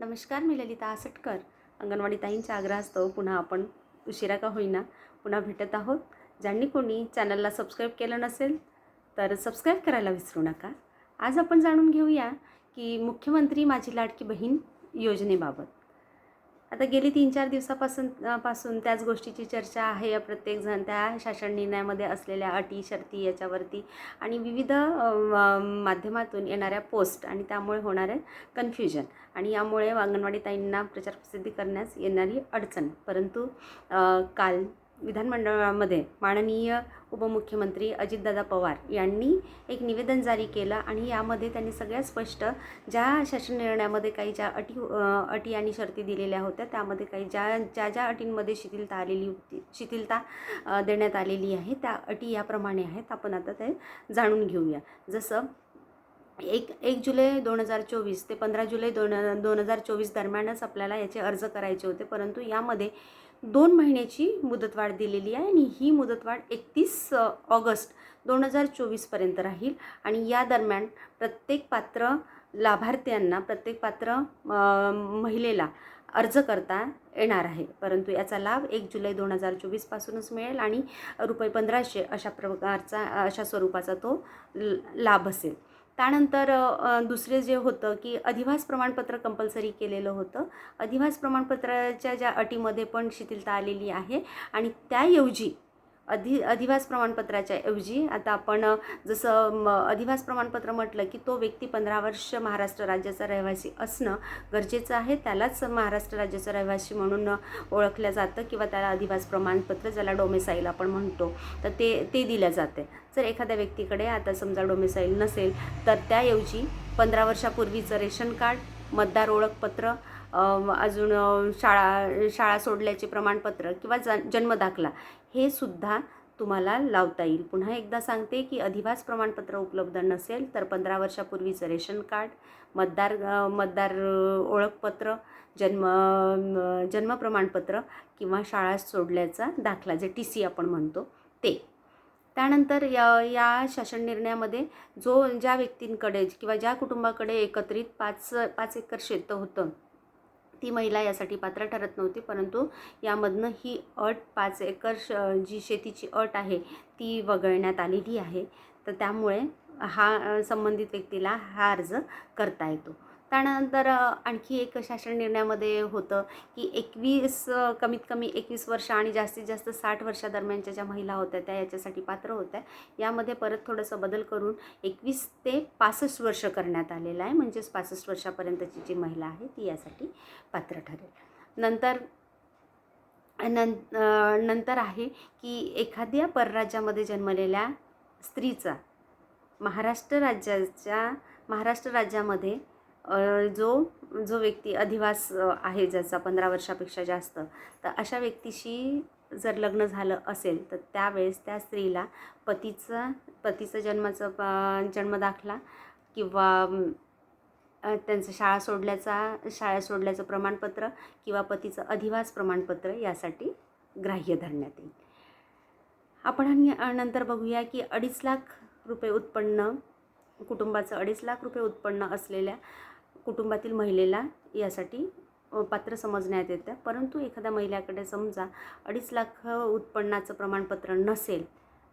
नमस्कार मी ललिता आसटकर. अंगणवाडी ताईंच्या आग्रहास्तव पुन्हा आपण उशिरा का होईना पुन्हा भेटत आहोत. ज्यांनी कोणी चॅनलला सबस्क्राईब केलं नसेल तर सबस्क्राईब करायला विसरू नका. आज आपण जाणून घेऊया की मुख्यमंत्री माझी लाडकी बहीण योजनेबाबत. आता गेली तीन चार दिवसापासून पासून त्याच गोष्टीची चर्चा आहे प्रत्येकजण. त्या शासन निर्णयामध्ये असलेल्या अटी शर्ती याच्यावरती आणि विविध माध्यमातून येणाऱ्या पोस्ट आणि त्यामुळे होणारे कन्फ्युजन आणि यामुळे अंगणवाडी ताईंना प्रचार प्रसिद्धी करण्यास येणारी अडचण. परंतु काल विधानमंडळामध्ये माननीय उपमुख्यमंत्री अजितदादा पवार यांनी एक निवेदन जारी केलं आणि यामध्ये त्यांनी सगळ्यात स्पष्ट ज्या शासन निर्णयामध्ये काही ज्या अटी अटी आणि शर्ती दिलेल्या होत्या त्यामध्ये काही ज्या ज्या ज्या अटींमध्ये शिथिलता आलेली होती शिथिलता देण्यात आलेली आहे त्या अटी याप्रमाणे आहेत आपण आता ते जाणून घेऊया. जसं एक एक जुलै दोन हजार चोवीस ते पंधरा जुलै दोन दोन हजार चोवीस दरम्यानच आपल्याला याचे अर्ज करायचे होते परंतु यामध्ये दोन महिन्याची मुदतवाढ दिलेली आहे आणि ही मुदतवाढ एकतीस ऑगस्ट दोन हजार चोवीसपर्यंत राहील. आणि या दरम्यान प्रत्येक पात्र लाभार्थ्यांना प्रत्येक पात्र महिलेला अर्ज करता येणार आहे. परंतु याचा लाभ एक जुलै दोन हजार चोवीसपासूनच मिळेल आणि रुपये पंधराशे अशा प्रकारचा अशा स्वरूपाचा तो लाभ असेल. त्यानंतर दुसरे जे होतं की अधिवास प्रमाणपत्र कंपल्सरी केलेलं होतं. अधिवास प्रमाणपत्राच्या ज्या अटीमध्ये पण शिथिलता आलेली आहे आणि त्याऐवजी अधि अधिवास प्रमाणपत्राच्या ऐवजी आता आपण जसं म अधिवास प्रमाणपत्र म्हटलं की तो व्यक्ती पंधरा वर्ष महाराष्ट्र राज्याचा रहिवासी असणं गरजेचं आहे. त्यालाच महाराष्ट्र राज्याचा रहिवासी म्हणून ओळखलं जातं किंवा त्याला अधिवास प्रमाणपत्र ज्याला डोमेसाईल आपण म्हणतो तर ते ते दिलं जाते जर एखाद्या व्यक्तीकडे आता समजा डोमेसाईल नसेल तर त्याऐवजी पंधरा वर्षापूर्वीचं रेशन कार्ड मतदार ओळखपत्र अजून शाळा शाळा सोडल्याचे प्रमाणपत्र किंवा ज जन्मदाखला हे सुद्धा तुम्हाला लावता येईल. पुन्हा एकदा सांगते की अधिवास प्रमाणपत्र उपलब्ध नसेल तर पंधरा वर्षापूर्वीचं रेशन कार्ड मतदार मतदार ओळखपत्र जन्म जन्म प्रमाणपत्र किंवा शाळा सोडल्याचा दाखला जे टी सी आपण म्हणतो ते. त्यानंतर या या शासन निर्णयामध्ये जो ज्या व्यक्तींकडे किंवा ज्या कुटुंबाकडे एकत्रित पाच पाच एकर शेतं होतं ती महिला यासाठी पात्र ठरत नव्हती परंतु यामधनं ही अट पाच एकर श जी शेतीची अट आहे ती वगळण्यात आलेली आहे. तर त्यामुळे हा संबंधित व्यक्तीला हा अर्ज करता येतो. त्यानंतर आणखी एक शासन निर्णयामध्ये होतं की एकवीस कमीत कमी एकवीस वर्ष आणि जास्तीत जास्त साठ वर्षादरम्यानच्या ज्या महिला होत्या त्या याच्यासाठी पात्र होत्या. यामध्ये परत थोडंसं बदल करून एकवीस ते पासष्ट वर्ष करण्यात आलेलं आहे. म्हणजेच पासष्ट वर्षापर्यंतची जी महिला आहे ती यासाठी पात्र ठरेल. नंतर नं नंतर आहे की एखाद्या परराज्यामध्ये जन्मलेल्या स्त्रीचा महाराष्ट्र राज्याच्या महाराष्ट्र राज्यामध्ये जो जो व्यक्ती अधिवास आहे ज्याचा पंधरा वर्षापेक्षा जास्त तर अशा व्यक्तीशी जर लग्न झालं असेल तर त्यावेळेस त्या स्त्रीला पतीचं पतीचं जन्माचं प जन्मदाखला किंवा त्यांचं शाळा सोडल्याचा शाळा सोडल्याचं प्रमाणपत्र किंवा पतीचं अधिवास प्रमाणपत्र यासाठी ग्राह्य धरण्यात येईल. आपण आणि- नंतर बघूया की अडीच लाख रुपये उत्पन्न कुटुंबाचं अडीच लाख रुपये उत्पन्न असलेल्या कुटुंबातील महिलेला यासाठी पात्र समजण्यात येतं. परंतु एखाद्या महिलाकडे समजा अडीच लाख उत्पन्नाचं प्रमाणपत्र नसेल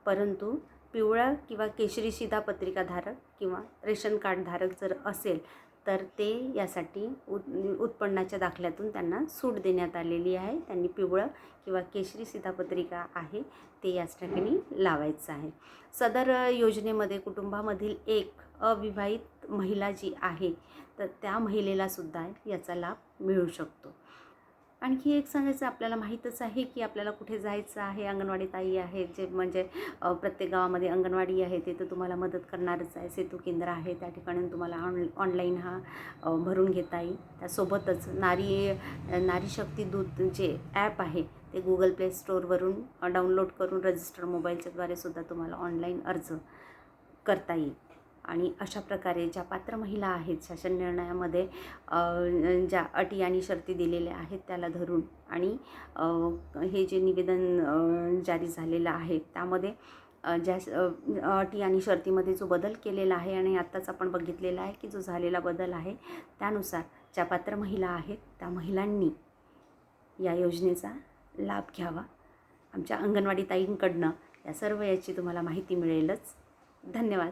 परंतु पिवळा किंवा केशरी शिधा पत्रिकाधारक किंवा रेशन कार्डधारक जर असेल तर ते यासाठी उत् उत्पन्नाच्या दाखल्यातून त्यांना सूट देण्यात आलेली आहे. त्यांनी पिवळं किंवा केशरी सीतापत्रिका आहे ते याच ठिकाणी लावायचं आहे. सदर योजनेमध्ये कुटुंबामधील एक अविवाहित महिला जी आहे तर त्या महिलेलासुद्धा याचा लाभ मिळू शकतो. आणखी एक सांगायचं आपल्याला माहीतच आहे की आपल्याला कुठे जायचं आहे? अंगणवाडी ताई आहे जे म्हणजे प्रत्येक गावामध्ये अंगणवाडी आहे ते तर तुम्हाला मदत करणारच आहे. सेतू केंद्र आहे त्या ठिकाणी तुम्हाला ऑन ऑनलाईन हा भरून घेता येईल. त्यासोबतच नारी नारी शक्ती दूत जे ॲप आहे ते गुगल प्ले स्टोअरवरून डाउनलोड करून रजिस्टर मोबाईलच्याद्वारे सुद्धा तुम्हाला ऑनलाईन अर्ज करता येईल. आणि अशा प्रकारे ज्या पात्र महिला आहेत शासन निर्णयामध्ये ज्या अटी आणि शर्ती दिलेल्या आहेत त्याला धरून आणि हे जे निवेदन जारी झालेलं आहे त्यामध्ये ज्या अटी आणि शर्तीमध्ये जो बदल केलेला आहे आणि आत्ताच आपण बघितलेला आहे की जो झालेला बदल आहे त्यानुसार ज्या पात्र महिला आहेत त्या महिलांनी या योजनेचा लाभ घ्यावा. आमच्या अंगणवाडी ताईंकडनं या सर्व याची तुम्हाला माहिती मिळेलच. धन्यवाद.